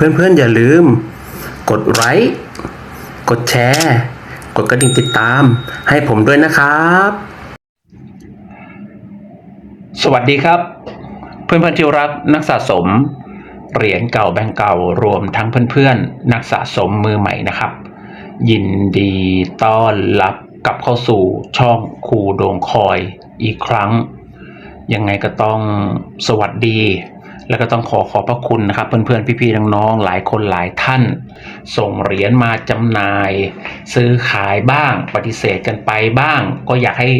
เพื่อนๆ อย่าลืม กดไลค์กดแชร์ กดกระดิ่งติดตาม ให้ผมด้วยนะครับ สวัสดีครับ เพื่อนๆที่รักนักสะสม เหรียญเก่าแบงก์เก่ารวมทั้งเพื่อนๆ นักสะสมมือใหม่นะครับ ยินดีต้อนรับกลับเข้าสู่ช่องครูโดงคอยอีกครั้ง ยังไงก็ต้องสวัสดี แล้วก็ต้องขอขอบพระคุณนะครับ เพื่อนๆ พี่ๆ น้องๆ หลายคนหลายท่าน ส่งเหรียญมาจำหน่าย ซื้อขายบ้าง ปฏิเสธกันไปบ้าง ก็อยากให้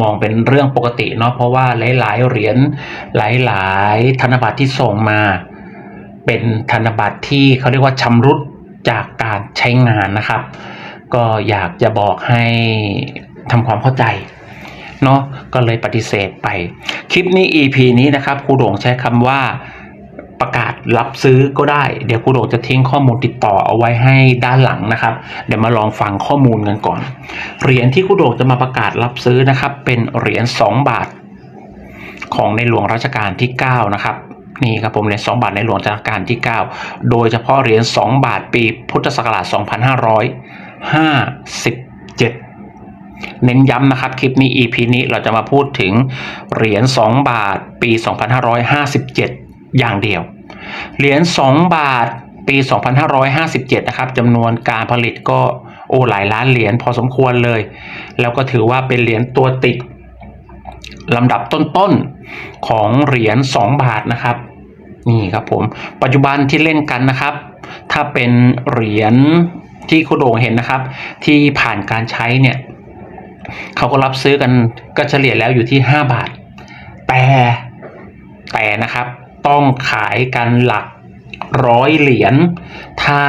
มองเป็นเรื่องปกติเนาะเพราะว่าหลายๆ เหรียญหลายๆ ธนบัตรที่ส่งมา เป็นธนบัตรที่เขาเรียกว่าชำรุดจากการใช้งานนะครับ ก็อยากจะบอกให้ทำความเข้าใจ เนาะก็เลยปฏิเสธไป คลิปนี้ EP นี้นะครับครูโด่งใช้คำว่าประกาศรับซื้อก็ได้ เดี๋ยวครูโด่งจะทิ้งข้อมูลติดต่อเอาไว้ให้ด้านหลังนะครับ เดี๋ยวมาลองฟังข้อมูลกันก่อน เหรียญที่ครูโด่งจะมาประกาศรับซื้อนะครับ เป็นเหรียญ2บาท ของในหลวงรัชกาลที่ 9 นะครับนี่ครับผมเหรียญ2บาทในหลวงรัชกาลที่ 9 โดยเฉพาะเหรียญ2บาทปีพุทธศักราช 2557 เน้นย้ำนะครับ คลิปนี้ EP นี้เราจะมาพูดถึงเหรียญ 2 บาทปี 2557 อย่างเดียว เหรียญ 2 บาทปี 2557 นะครับจำนวนการผลิตก็โอ้หลายล้านเหรียญพอสมควรเลย แล้วก็ถือว่าเป็นเหรียญตัวติดลำดับต้นๆของเหรียญ 2 บาทนะครับนี่ครับผมปัจจุบันที่เล่นกันนะครับ ถ้าเป็นเหรียญที่คุณโด่งเห็นนะครับ ที่ผ่านการใช้เนี่ย เขาก็รับซื้อกันก็เฉลี่ยแล้วอยู่ที่ 5 บาท แต่แต่นะครับต้องขายกันหลักร้อยเหรียญถ้า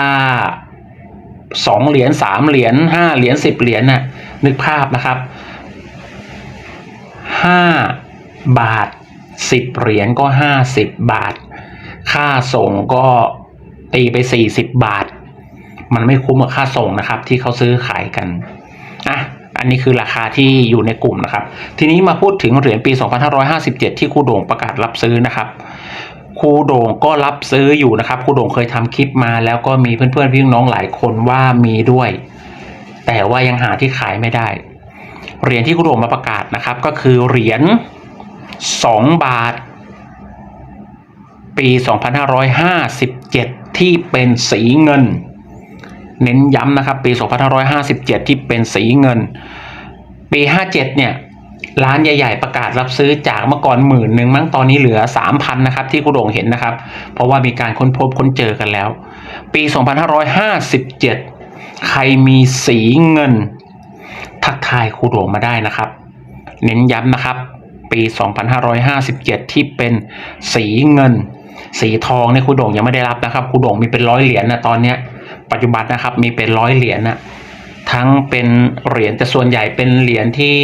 สองเหรียญสามเหรียญห้าเหรียญสิบเหรียญน่ะนึกภาพนะครับห้าบาทสิบเหรียญก็ห้าสิบบาท ค่าส่งก็ตีไปสี่สิบบาท มันไม่คุ้มกับค่าส่งนะครับ ที่เขาซื้อขายกันอะ นนี้คือราคาที่อยู่ในกลุ่มนะครับ ทีนี้มาพูดถึงเหรียญปี 2557 ที่ครูโด่งประกาศรับซื้อนะครับครูโด่งก็รับซื้ออยู่นะครับครูโด่งเคยทำคลิปมา แล้วก็มีเพื่อนๆพี่น้องหลายคนว่ามีด้วย แต่ว่ายังหาที่ขายไม่ได้ เหรียญที่ครูโด่งมาประกาศนะครับ ก็คือเหรียญ2บาท ปี 2557 ที่เป็นสีเงิน เน้นย้ำนะครับ ปี 2557 ที่เป็นสีเงิน ปี57เนี่ยร้านใหญ่ ๆ ประกาศรับซื้อจากเมื่อก่อนหมื่นหนึ่งมั้งตอนนี้เหลือ3,000นะครับที่คุณโด่งเห็นนะครับ เพราะว่ามีการค้นพบค้นเจอกันแล้ว ปี 2557 ใครมีสีเงิน ทักทายครูโด่งมาได้นะครับ เน้นย้ำนะครับ ปี 2557 ที่เป็นสีเงิน สีทองเนี่ยครูโด่งยังไม่ได้รับนะครับครูโด่งมีเป็นร้อยเหรียญนะตอนเนี้ยปัจจุบันนะครับมีเป็นร้อยเหรียญนะ ทั้งเป็นเหรียญแต่ส่วนใหญ่เป็นเหรียญที่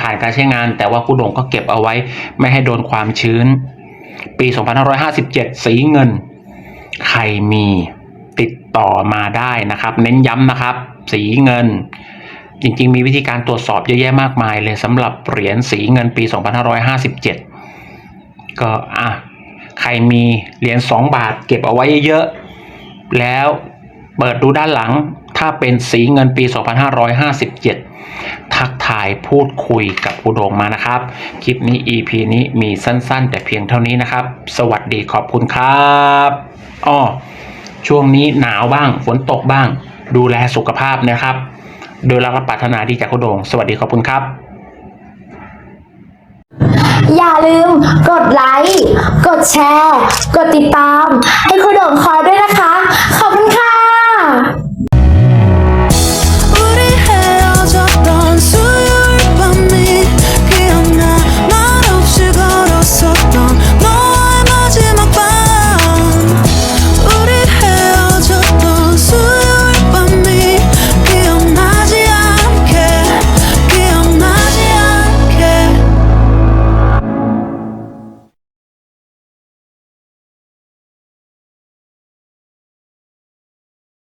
ผ่านการใช้งาน แต่ว่าครูโด่งก็เก็บเอาไว้ไม่ให้โดนความชื้น ปี 2557 สีเงิน ใครมีติดต่อมาได้นะครับ เน้นย้ำนะครับ สีเงิน จริงๆ มีวิธีการตรวจสอบเยอะแยะมากมายเลยสำหรับเหรียญสีเงินปี 2557 ก็อะใครมีเหรียญ2บาทเก็บเอาไว้เยอะๆแล้วเปิดดูด้านหลัง ถ้าเป็นสีเงินปี 2557 ทักทายพูดคุยกับอุดงมานะครับ คลิปนี้ EP นี้มีสั้นๆ แต่เพียงเท่านี้นะครับ สวัสดีขอบคุณครับอ้อช่วงนี้หนาวบ้างฝนตกบ้าง ดูแลสุขภาพนะครับ โดยรักและปรารถนาดีจากอุดง สวัสดีขอบคุณครับ อย่าลืมกดไลค์ กดแชร์ กดติดตาม ให้คุณโด่งคอยด้วยนะคะ ขอบคุณค่ะ